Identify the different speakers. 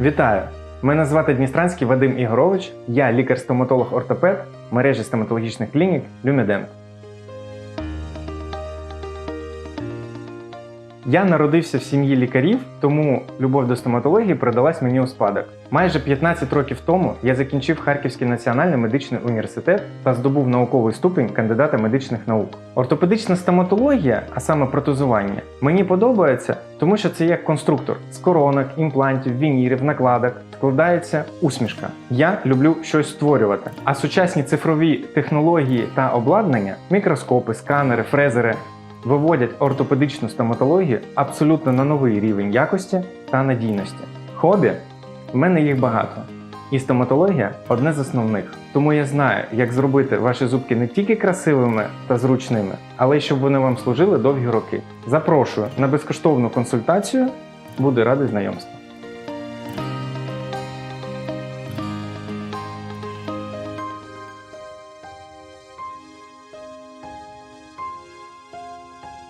Speaker 1: Вітаю! Мене звати Дністранський Вадим Ігорович. Я лікар-стоматолог-ортопед мережі стоматологічних клінік Люмідент. Я народився в сім'ї лікарів, тому любов до стоматології передалась мені у спадок. Майже 15 років тому я закінчив Харківський національний медичний університет та здобув науковий ступінь кандидата медичних наук. Ортопедична стоматологія, а саме протезування, мені подобається, тому що це як конструктор з коронок, імплантів, вінірів, накладок складається усмішка. Я люблю щось створювати. А сучасні цифрові технології та обладнання, мікроскопи, сканери, фрезери виводять ортопедичну стоматологію абсолютно на новий рівень якості та надійності. Хобі в мене їх багато. І стоматологія одне з основних. Тому я знаю, як зробити ваші зубки не тільки красивими та зручними, але й щоб вони вам служили довгі роки. Запрошую на безкоштовну консультацію. Буду радий знайомству.